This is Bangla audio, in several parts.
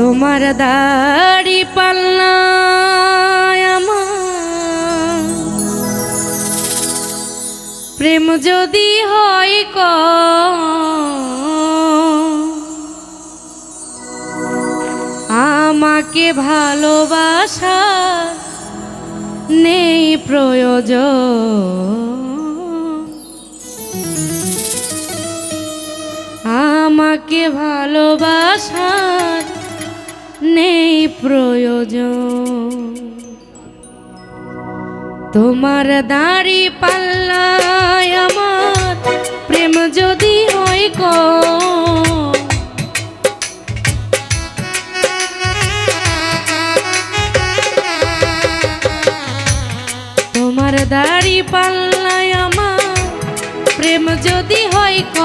তোমার দাড়ি পাল্লা প্রেম যদি হয় ক। আমাকে ভালোবাসা নেই প্রয়োজন। আমাকে ভালোবাসা নেই প্রয়োজন। তোমার দাড়ি পাল্লায় আমার প্রেম যদি হয় কম তোমার দাড়ি পাল্লায় আমার প্রেম যদি হয় ক?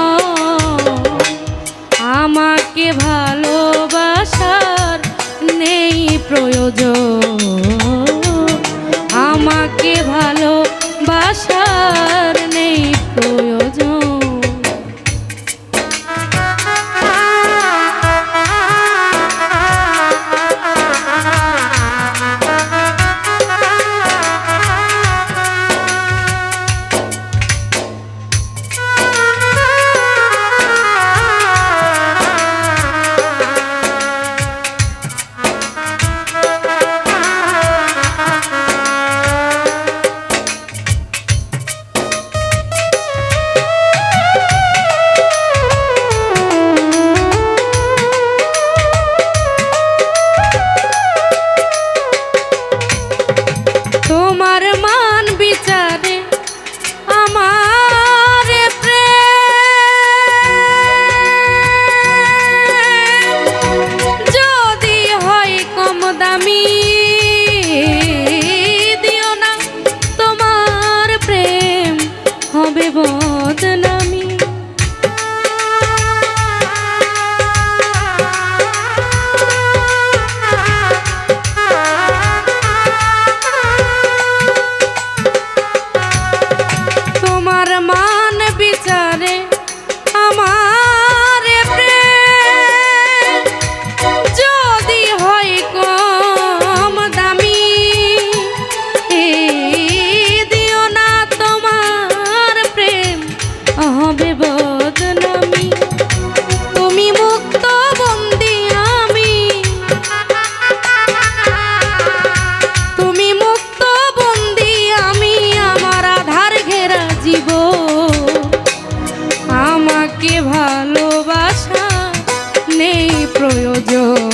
আমাকে ভালোবাসা নেই প্রয়োজন। பாரமா yo.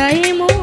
তাই মন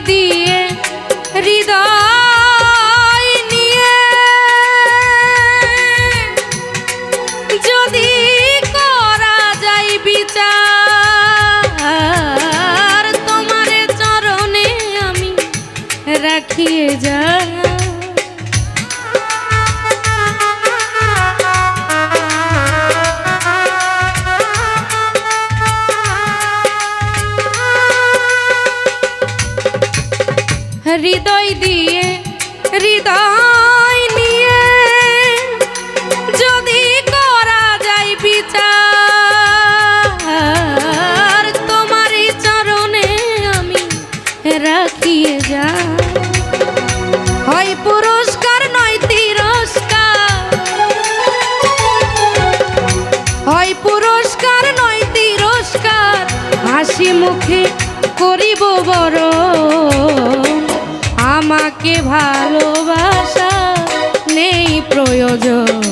দিয়ে হৃদয় যদি করা যায় বিচার চরণে আমি রাখিয়ে যা হাসি মুখে করিব বড়। আমাকে ভালোবাসা নেই প্রয়োজন।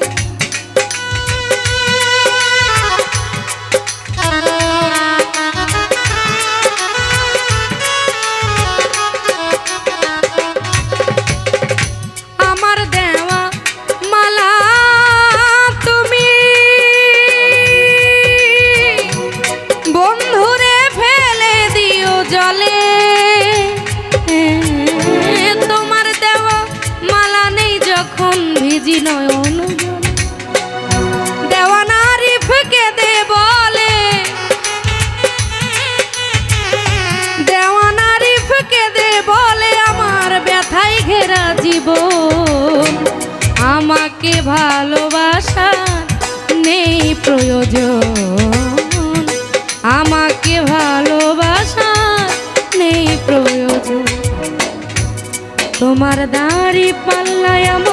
ঘেরা আমাকে ভালোবাসা নেই প্রয়োজন। আমাকে ভালোবাসা নেই প্রয়োজন। তোমার দাঁড়ি পাল্লায় আমার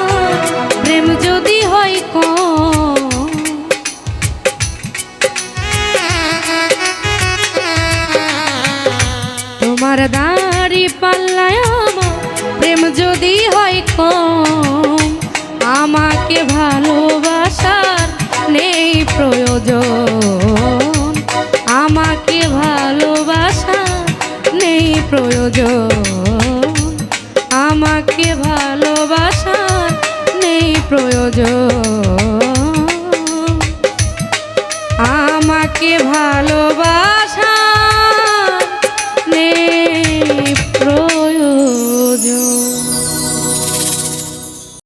তোমার দাড়ি পাল্লায় আমার প্রেম যদি হয় কম, আমাকে ভালোবাসার নেই প্রয়োজন। আমাকে ভালোবাসা নেই প্রয়োজন। আমাকে ভালোবাসার নেই প্রয়োজন।